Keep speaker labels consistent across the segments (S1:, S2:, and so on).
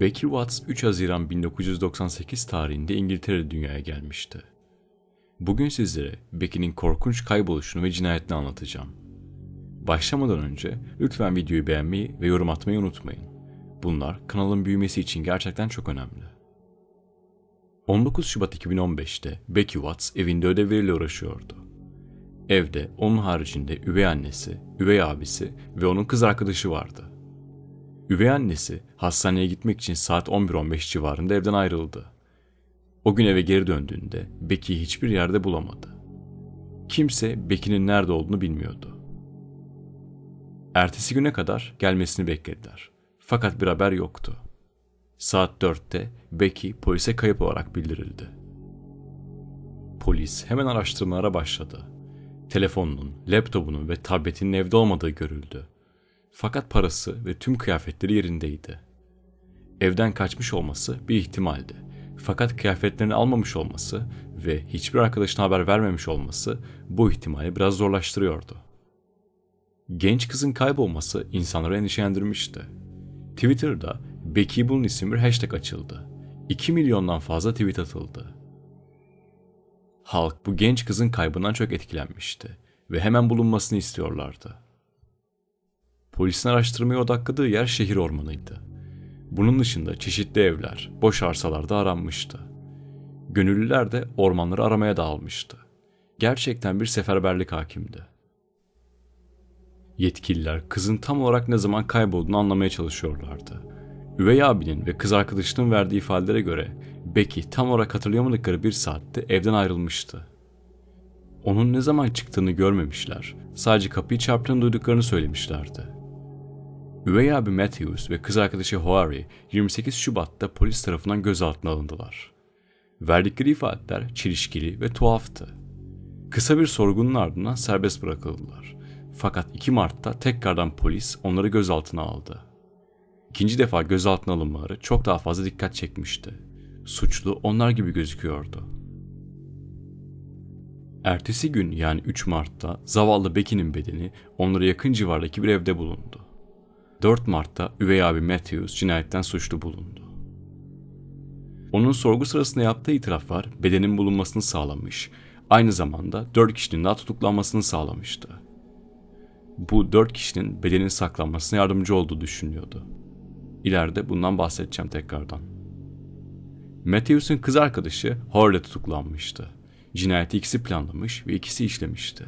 S1: Becky Watts 3 Haziran 1998 tarihinde İngiltere'de dünyaya gelmişti. Bugün sizlere Becky'nin korkunç kayboluşunu ve cinayetini anlatacağım. Başlamadan önce lütfen videoyu beğenmeyi ve yorum atmayı unutmayın. Bunlar kanalın büyümesi için gerçekten çok önemli. 19 Şubat 2015'te Becky Watts evinde ödevleriyle uğraşıyordu. Evde onun haricinde üvey annesi, üvey abisi ve onun kız arkadaşı vardı. Üvey annesi hastaneye gitmek için saat 11-15 civarında evden ayrıldı. O gün eve geri döndüğünde Becky'yi hiçbir yerde bulamadı. Kimse Becky'nin nerede olduğunu bilmiyordu. Ertesi güne kadar gelmesini beklediler. Fakat bir haber yoktu. Saat 4'te Becky polise kayıp olarak bildirildi. Polis hemen araştırmalara başladı. Telefonunun, laptopunun ve tabletinin evde olmadığı görüldü. Fakat parası ve tüm kıyafetleri yerindeydi. Evden kaçmış olması bir ihtimaldi. Fakat kıyafetlerini almamış olması ve hiçbir arkadaşına haber vermemiş olması bu ihtimali biraz zorlaştırıyordu. Genç kızın kaybolması insanları endişelendirmişti. Twitter'da Becky Bull'un isimli bir hashtag açıldı. 2 milyondan fazla tweet atıldı. Halk bu genç kızın kaybından çok etkilenmişti ve hemen bulunmasını istiyorlardı. Polisin araştırmaya odakladığı yer şehir ormanıydı. Bunun dışında çeşitli evler, boş arsalarda aranmıştı. Gönüllüler de ormanları aramaya dağılmıştı. Gerçekten bir seferberlik hakimdi. Yetkililer kızın tam olarak ne zaman kaybolduğunu anlamaya çalışıyorlardı. Üvey abinin ve kız arkadaşının verdiği ifadelere göre Becky tam olarak hatırlayamadıkları bir saatte evden ayrılmıştı. Onun ne zaman çıktığını görmemişler, sadece kapıyı çarptığını duyduklarını söylemişlerdi. Üvey abi Matthews ve kız arkadaşı Hoari 28 Şubat'ta polis tarafından gözaltına alındılar. Verdikleri ifadeler çelişkili ve tuhaftı. Kısa bir sorgunun ardından serbest bırakıldılar. Fakat 2 Mart'ta tekrardan polis onları gözaltına aldı. İkinci defa gözaltına alınmaları çok daha fazla dikkat çekmişti. Suçlu onlar gibi gözüküyordu. Ertesi gün yani 3 Mart'ta zavallı Becky'nin bedeni onlara yakın civardaki bir evde bulundu. 4 Mart'ta üvey abi Matthews cinayetten suçlu bulundu. Onun sorgu sırasında yaptığı itiraflar bedenin bulunmasını sağlamış, aynı zamanda 4 kişinin daha tutuklanmasını sağlamıştı. Bu 4 kişinin bedenin saklanmasına yardımcı olduğu düşünülüyordu. İleride bundan bahsedeceğim tekrardan. Matthews'un kız arkadaşı Horle tutuklanmıştı. Cinayeti ikisi planlamış ve ikisi işlemişti.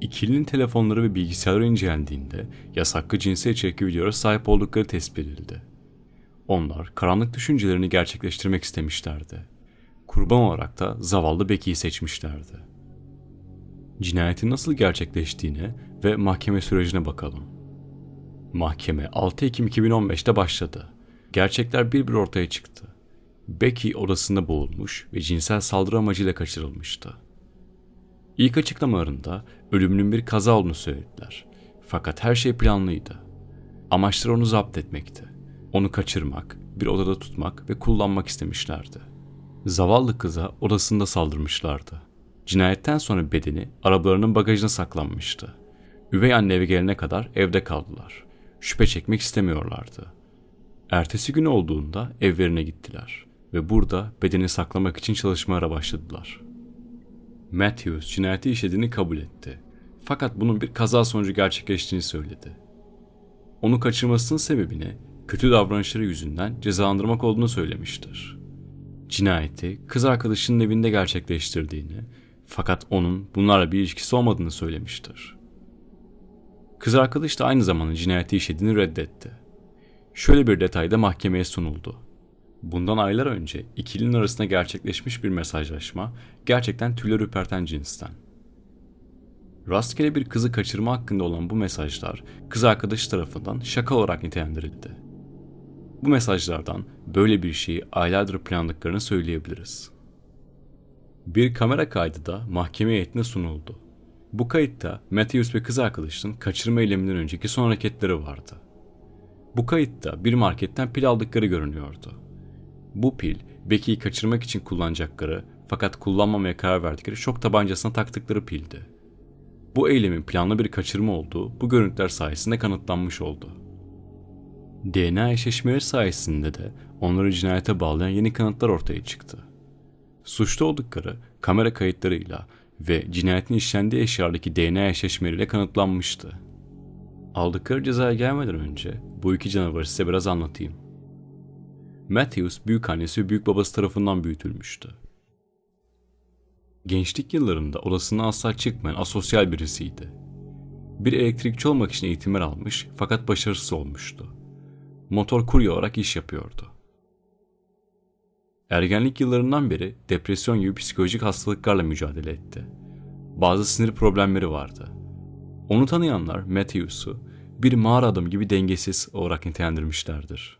S1: İkilinin telefonları ve bilgisayarları incelendiğinde yasaklı cinsel içerikli videolara sahip oldukları tespit edildi. Onlar karanlık düşüncelerini gerçekleştirmek istemişlerdi. Kurban olarak da zavallı Becky'yi seçmişlerdi. Cinayetin nasıl gerçekleştiğine ve mahkeme sürecine bakalım. Mahkeme 6 Ekim 2015'te başladı. Gerçekler bir bir ortaya çıktı. Becky odasında boğulmuş ve cinsel saldırı amacıyla kaçırılmıştı. İlk açıklamalarında ölümünün bir kaza olduğunu söylediler. Fakat her şey planlıydı. Amaçları onu zapt etmekti. Onu kaçırmak, bir odada tutmak ve kullanmak istemişlerdi. Zavallı kıza odasında saldırmışlardı. Cinayetten sonra bedeni arabalarının bagajına saklanmıştı. Üvey anne eve gelene kadar evde kaldılar. Şüphe çekmek istemiyorlardı. Ertesi gün olduğunda evlerine gittiler ve burada bedeni saklamak için çalışmalara başladılar. Matthews cinayeti işlediğini kabul etti. Fakat bunun bir kaza sonucu gerçekleştiğini söyledi. Onu kaçırmasının sebebini kötü davranışları yüzünden cezalandırmak olduğunu söylemiştir. Cinayeti kız arkadaşının evinde gerçekleştirdiğini fakat onun bunlarla bir ilişkisi olmadığını söylemiştir. Kız arkadaş da aynı zamanda cinayeti işlediğini reddetti. Şöyle bir detay da mahkemeye sunuldu. Bundan aylar önce ikilinin arasında gerçekleşmiş bir mesajlaşma gerçekten tüyler ürperten cinsten. Rastgele bir kızı kaçırma hakkında olan bu mesajlar kız arkadaşı tarafından şaka olarak nitelendirildi. Bu mesajlardan böyle bir şeyi aylardır planladıklarını söyleyebiliriz. Bir kamera kaydı da mahkeme heyetine sunuldu. Bu kayıtta Matthews ve kız arkadaşının kaçırma eyleminden önceki son hareketleri vardı. Bu kayıtta bir marketten pil aldıkları görünüyordu. Bu pil Becky'yi kaçırmak için kullanacakları fakat kullanmamaya karar verdikleri şok tabancasına taktıkları pildi. Bu eylemin planlı bir kaçırma olduğu bu görüntüler sayesinde kanıtlanmış oldu. DNA eşleşmeleri sayesinde de onları cinayete bağlayan yeni kanıtlar ortaya çıktı. Suçlu oldukları kamera kayıtlarıyla ve cinayetin işlendiği eşyalardaki DNA eşleşmeleriyle kanıtlanmıştı. Aldıkları cezaya gelmeden önce bu iki canavarı size biraz anlatayım. Matthews büyük annesi ve büyük babası tarafından büyütülmüştü. Gençlik yıllarında odasından asla çıkmayan asosyal birisiydi. Bir elektrikçi olmak için eğitimler almış fakat başarısız olmuştu. Motor kurye olarak iş yapıyordu. Ergenlik yıllarından beri depresyon gibi psikolojik hastalıklarla mücadele etti. Bazı sinir problemleri vardı. Onu tanıyanlar Matthews'u bir mağara adam gibi dengesiz olarak nitelendirmişlerdir.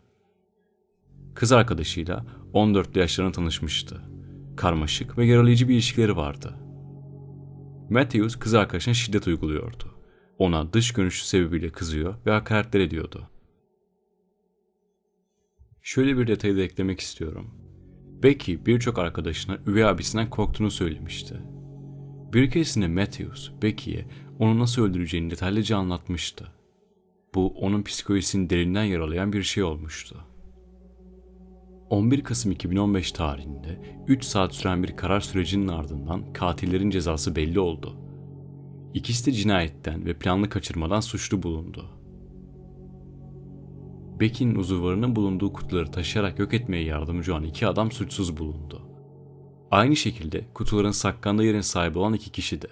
S1: Kız arkadaşıyla 14'lü yaşlarında tanışmıştı. Karmaşık ve yaralayıcı bir ilişkileri vardı. Matthews kız arkadaşına şiddet uyguluyordu. Ona dış görünüşü sebebiyle kızıyor ve hakaretler ediyordu. Şöyle bir detayı da eklemek istiyorum. Becky birçok arkadaşına üvey abisinden korktuğunu söylemişti. Bir keresinde Matthews, Becky'ye onu nasıl öldüreceğini detaylıca anlatmıştı. Bu onun psikolojisini derinden yaralayan bir şey olmuştu. 11 Kasım 2015 tarihinde 3 saat süren bir karar sürecinin ardından katillerin cezası belli oldu. İkisi de cinayetten ve planlı kaçırmadan suçlu bulundu. Becky'nin uzuvlarının bulunduğu kutuları taşıyarak yok etmeye yardımcı olan iki adam suçsuz bulundu. Aynı şekilde kutuların saklandığı yerin sahibi olan iki kişi de.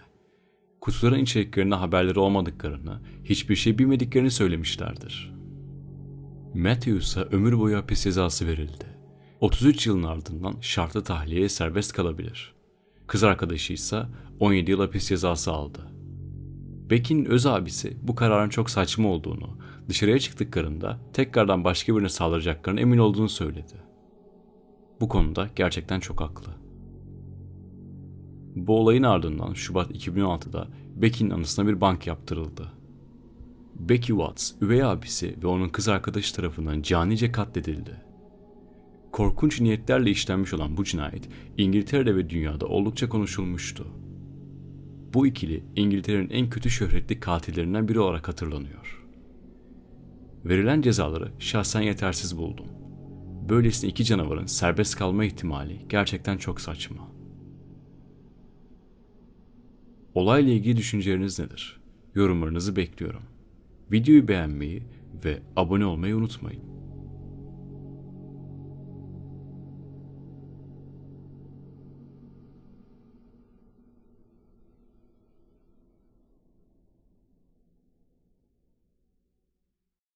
S1: Kutuların içeriklerinde haberleri olmadıklarını, hiçbir şey bilmediklerini söylemişlerdir. Matthews'a ömür boyu hapis cezası verildi. 33 yılın ardından şartlı tahliyeye serbest kalabilir. Kız arkadaşı ise 17 yıl hapis cezası aldı. Becky'nin öz abisi bu kararın çok saçma olduğunu, dışarıya çıktıklarında tekrardan başka birine saldıracaklarına emin olduğunu söyledi. Bu konuda gerçekten çok haklı. Bu olayın ardından Şubat 2016'da Becky'nin anısına bir bank yaptırıldı. Becky Watts, üvey abisi ve onun kız arkadaşı tarafından canice katledildi. Korkunç niyetlerle işlenmiş olan bu cinayet İngiltere'de ve dünyada oldukça konuşulmuştu. Bu ikili İngiltere'nin en kötü şöhretli katillerinden biri olarak hatırlanıyor. Verilen cezaları şahsen yetersiz buldum. Böylesine iki canavarın serbest kalma ihtimali gerçekten çok saçma. Olayla ilgili düşünceleriniz nedir? Yorumlarınızı bekliyorum. Videoyu beğenmeyi ve abone olmayı unutmayın.